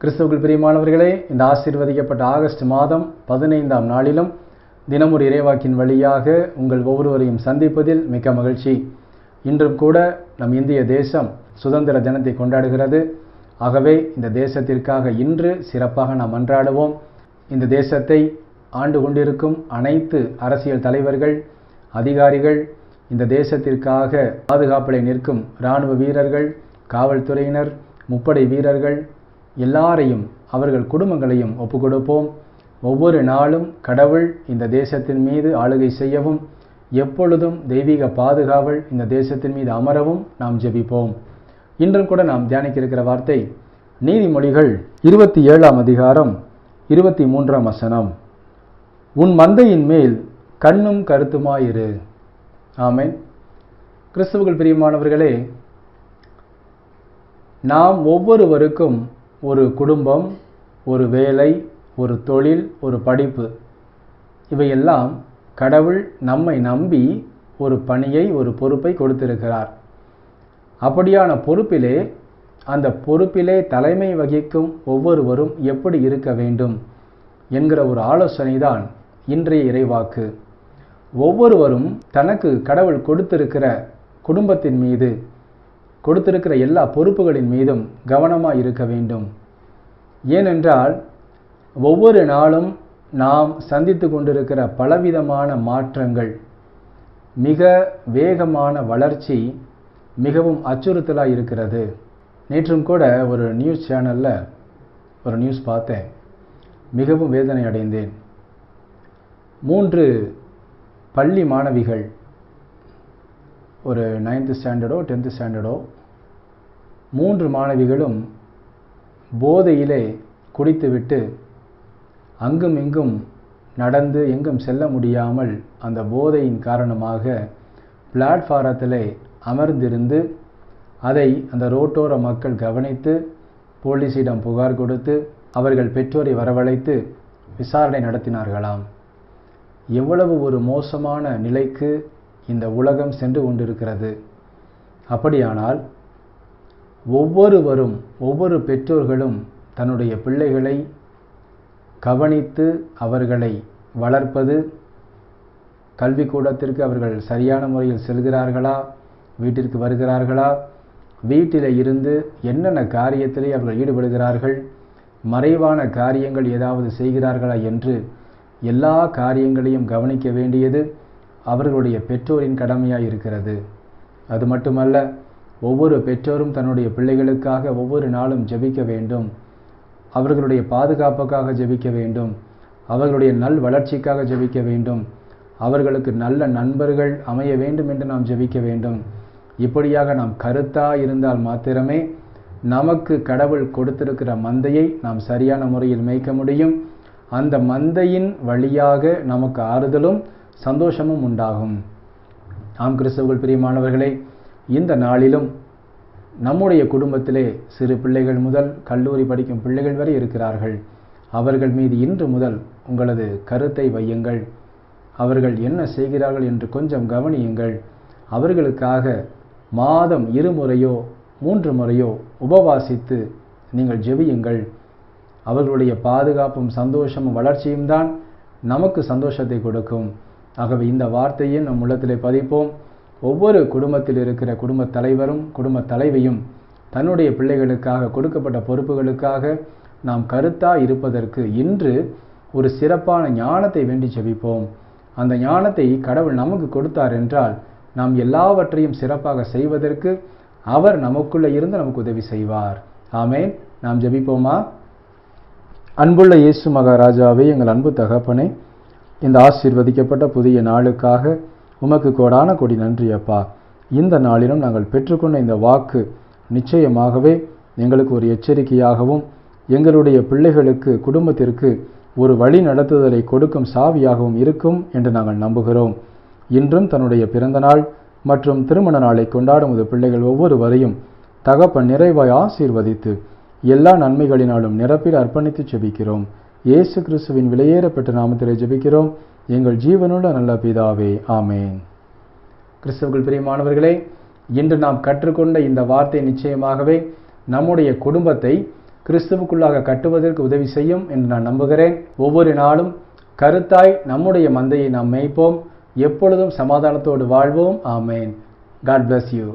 கிறிஸ்துவுக்குள் பிரியமானவர்களே இந்த ஆசீர்வதிக்கப்பட்ட ஆகஸ்ட் மாதம் பதினைந்தாம் நாளிலும் தினமொரு இறைவாக்கின் வழியாக உங்கள் ஒவ்வொருவரையும் சந்திப்பதில் மிக்க மகிழ்ச்சி. இன்றும் கூட நம் இந்திய தேசம் சுதந்திர தினத்தை கொண்டாடுகிறது. ஆகவே இந்த தேசத்திற்காக இன்று சிறப்பாக நாம் அன்றாடுவோம். இந்த தேசத்தை ஆண்டு கொண்டிருக்கும் அனைத்து அரசியல் தலைவர்கள் அதிகாரிகள் இந்த தேசத்திற்காக பாதுகாப்பில் நிற்கும் இராணுவ வீரர்கள் காவல்துறையினர் முப்படை வீரர்கள் எல்லாரையும் அவர்கள் குடும்பங்களையும் ஒப்புக்கொடுப்போம். ஒவ்வொரு நாளும் கடவுள் இந்த தேசத்தின் மீது ஆளுகை செய்யவும் எப்பொழுதும் தெய்வீக பாதுகாவல் இந்த தேசத்தின் மீது அமரவும் நாம் ஜெபிப்போம். இன்றும் கூட நாம் தியானிக்க இருக்கிற வார்த்தை நீதிமொழிகள் இருபத்தி ஏழாம் அதிகாரம் இருபத்தி மூன்றாம் வசனம். உன் மந்தையின் மேல் கண்ணும் கருத்துமாயிரு. ஆமென். கிறிஸ்துவர்கள் பிரியமானவர்களே நாம் ஒவ்வொருவருக்கும் ஒரு குடும்பம் ஒரு வேலை ஒரு தொழில் ஒரு படிப்பு. இவையெல்லாம் கடவுள் நம்மை நம்பி ஒரு பணியை ஒரு பொறுப்பை கொடுத்திருக்கிறார். அப்படியான பொறுப்பிலே அந்த பொறுப்பிலே தலைமை வகிக்கும் ஒவ்வொருவரும் எப்படி இருக்க வேண்டும் என்கிற ஒரு ஆலோசனை தான் இன்றைய இறைவாக்கு. ஒவ்வொருவரும் தனக்கு கடவுள் கொடுத்திருக்கிற குடும்பத்தின் மீது கொடுத்திருக்கிற எல்லா பொறுப்புகளின் மீதும் கவனமாக இருக்க வேண்டும். ஏனென்றால் ஒவ்வொரு நாளும் நாம் சந்தித்து கொண்டிருக்கிற பலவிதமான மாற்றங்கள் மிக வேகமான வளர்ச்சி மிகவும் அச்சுறுத்தலாக இருக்கிறது. நேற்றும் கூட ஒரு நியூஸ் சேனலில் ஒரு நியூஸ் பார்த்தேன். மிகவும் வேதனை அடைந்தேன் மூன்று பள்ளி மாணவிகள் ஒரு நைன்த்து ஸ்டாண்டர்டோ டென்த்து ஸ்டாண்டர்டோ மூன்று மாணவிகளும் போதையிலே குடித்துவிட்டு அங்கும் இங்கும் நடந்து எங்கும் செல்ல முடியாமல் அந்த போதையின் காரணமாக பிளாட்ஃபாரத்தில் அமர்ந்திருந்து அதை அந்த ரோட்டோர மக்கள் கவனித்து போலீஸிடம் புகார் கொடுத்து அவர்கள் பெற்றோரை வரவழைத்து விசாரணை நடத்தினார்களாம். எவ்வளவு ஒரு மோசமான நிலைக்கு இந்த உலகம் சென்று கொண்டிருக்கிறது. அப்படியானால் ஒவ்வொருவரும் ஒவ்வொரு பெற்றோர்களும் தன்னுடைய பிள்ளைகளை கவனித்து அவர்களை வளர்ப்பது கல்விக்கூடத்திற்கு அவர்கள் சரியான முறையில் செல்கிறார்களா வீட்டிற்கு வருகிறார்களா வீட்டில் இருந்து என்னென்ன காரியத்திலே அவர்கள் ஈடுபடுகிறார்கள் மறைவான காரியங்கள் ஏதாவது செய்கிறார்களா என்று எல்லா காரியங்களையும் கவனிக்க வேண்டியது அவர்களுடைய பெற்றோரின் கடமையாக இருக்கிறது. அது மட்டுமல்ல ஒவ்வொரு பெற்றோரும் தன்னுடைய பிள்ளைகளுக்காக ஒவ்வொரு நாளும் ஜெபிக்க வேண்டும். அவர்களுடைய பாதுகாப்புக்காக ஜெபிக்க வேண்டும். அவர்களுடைய நல் வளர்ச்சிக்காக ஜெபிக்க வேண்டும். அவர்களுக்கு நல்ல நண்பர்கள் அமைய வேண்டும் என்று நாம் ஜெபிக்க வேண்டும். இப்படியாக நாம் கருத்தா இருந்தால் மாத்திரமே நமக்கு கடவுள் கொடுத்திருக்கிற மந்தையை நாம் சரியான முறையில் மேய்க்க முடியும். அந்த மந்தையின் வழியாக நமக்கு ஆறுதலும் சந்தோஷமும் உண்டாகும். ஆம் கிறிஸ்தவர்கள் பிரியமானவர்களே இந்த நாளிலும் நம்முடைய குடும்பத்திலே சிறு பிள்ளைகள் முதல் கல்லூரி படிக்கும் பிள்ளைகள் வரை இருக்கிறார்கள். அவர்கள் மீது இன்று முதல் உங்களது கருத்தை வையுங்கள். அவர்கள் என்ன செய்கிறார்கள் என்று கொஞ்சம் கவனியுங்கள். அவர்களுக்காக மாதம் இருமுறையோ மூன்று முறையோ உபவாசித்து நீங்கள் ஜெபியுங்கள். அவர்களுடைய பாதுகாப்பும் சந்தோஷமும் வளர்ச்சியும் தான் நமக்கு சந்தோஷத்தை கொடுக்கும். ஆகவே இந்த வார்த்தையை நம் உள்ளத்திலே பதிப்போம். ஒவ்வொரு குடும்பத்தில் இருக்கிற குடும்ப தலைவரும் குடும்ப தலைவியும் தன்னுடைய பிள்ளைகளுக்காக கொடுக்கப்பட்ட பொறுப்புகளுக்காக நாம் கருத்தா இருப்பதற்கு இன்று ஒரு சிறப்பான ஞானத்தை வேண்டி ஜெபிப்போம் அந்த ஞானத்தை கடவுள் நமக்கு கொடுத்தார் என்றால் நாம் எல்லாவற்றையும் சிறப்பாக செய்வதற்கு அவர் நமக்குள்ளே இருந்து நமக்கு உதவி செய்வார். ஆமேன். நாம் ஜெபிப்போமா? அன்புள்ள இயேசு மகாராஜாவே எங்கள் அன்பு தகப்பனே இந்த ஆசீர்வதிக்கப்பட்ட புதிய நாளுக்காக உமக்கு கோடான கொடி நன்றி அப்பா. இந்த நாளிலும் நாங்கள் பெற்றுக்கொண்ட இந்த வாக்கு நிச்சயமாகவே எங்களுக்கு ஒரு எச்சரிக்கையாகவும் எங்களுடைய பிள்ளைகளுக்கு குடும்பத்திற்கு ஒரு வழி நடத்துதலை கொடுக்கும் சாவியாகவும் இருக்கும் என்று நாங்கள் நம்புகிறோம். இன்றும் தன்னுடைய பிறந்த நாள் மற்றும் திருமண நாளை கொண்டாடும் உது பிள்ளைகள் ஒவ்வொருவரையும் தகப்பன் நிறைவாய் ஆசீர்வதித்து எல்லா நன்மைகளினாலும் நிரப்பில் அர்ப்பணித்து செபிக்கிறோம். இயேசு கிறிஸ்துவின் விலையேறப்பட்ட நாமத்திலே ஜெபிக்கிறோம். எங்கள் ஜீவனுள்ள நல்ல பிதாவே ஆமேன். கிறிஸ்தவர்கள் பிரியமானவர்களே இன்று நாம் கற்றுக்கொண்ட இந்த வார்த்தை நிச்சயமாகவே நம்முடைய குடும்பத்தை கிறிஸ்துவுக்குள்ளாக கட்டுவதற்கு உதவி செய்யும் என்று நான் நம்புகிறேன். ஒவ்வொரு நாளும் கருத்தாய் நம்முடைய மந்தையை நாம் மேய்ப்போம். எப்பொழுதும் சமாதானத்தோடு வாழ்வோம். ஆமேன். God bless you